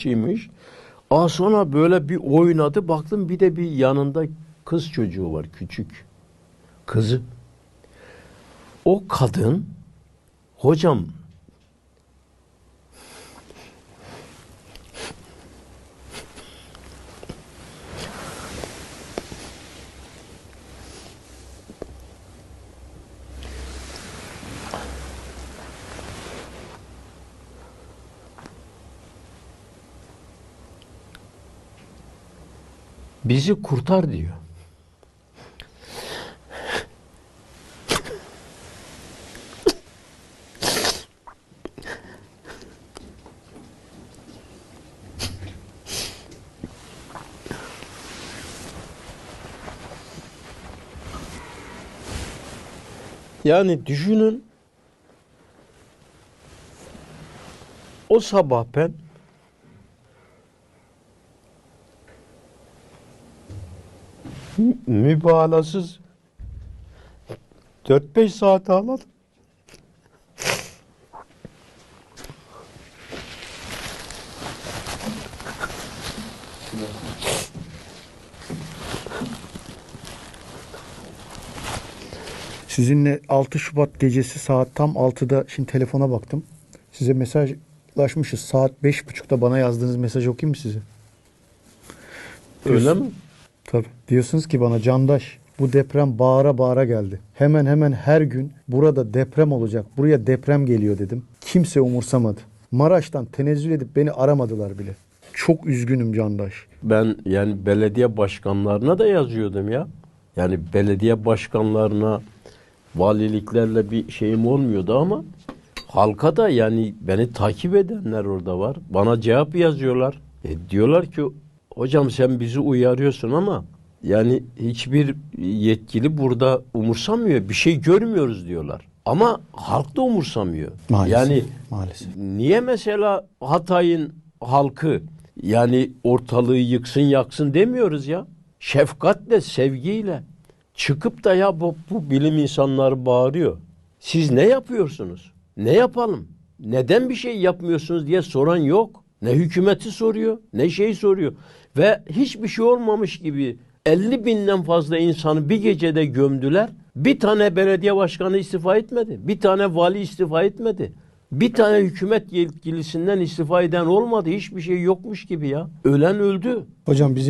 çiymiş. Aa sonra böyle bir oynadı baktım bir de bir yanında kız çocuğu var küçük. Kızı. O kadın hocam bizi kurtar diyor. Yani düşünün o sabah ben mübalağasız 4-5 saat ağladım. Sizinle 6 Şubat gecesi saat tam 6'da şimdi telefona baktım. Size mesajlaşmışız. Saat 5.30'da bana yazdığınız mesajı okuyayım mı size? Öyle mi? Tabii. Diyorsunuz ki bana Candaş bu deprem bağıra bağıra geldi. Hemen hemen her gün burada deprem olacak. Buraya deprem geliyor dedim. Kimse umursamadı. Maraş'tan tenezzül edip beni aramadılar bile. Çok üzgünüm Candaş. Ben yani belediye başkanlarına da yazıyordum ya. Yani belediye başkanlarına valiliklerle bir şeyim olmuyordu ama halka da yani beni takip edenler orada var. Bana cevap yazıyorlar. E, diyorlar ki hocam sen bizi uyarıyorsun ama yani hiçbir yetkili burada umursamıyor. Bir şey görmüyoruz diyorlar. Ama halk da umursamıyor. Maalesef. Yani Maalesef. Niye mesela Hatay'ın halkı yani ortalığı yıksın yaksın demiyoruz ya. Şefkatle, sevgiyle çıkıp da ya bu, bu bilim insanları bağırıyor. Siz ne yapıyorsunuz? Ne yapalım? Neden bir şey yapmıyorsunuz diye soran yok. Ne hükümeti soruyor, ne şey soruyor. Ve hiçbir şey olmamış gibi 50 binden fazla insanı bir gecede gömdüler. Bir tane belediye başkanı istifa etmedi. Bir tane vali istifa etmedi. Bir tane hükümet yetkilisinden istifa eden olmadı. Hiçbir şey yokmuş gibi ya. Ölen öldü. Hocam bizim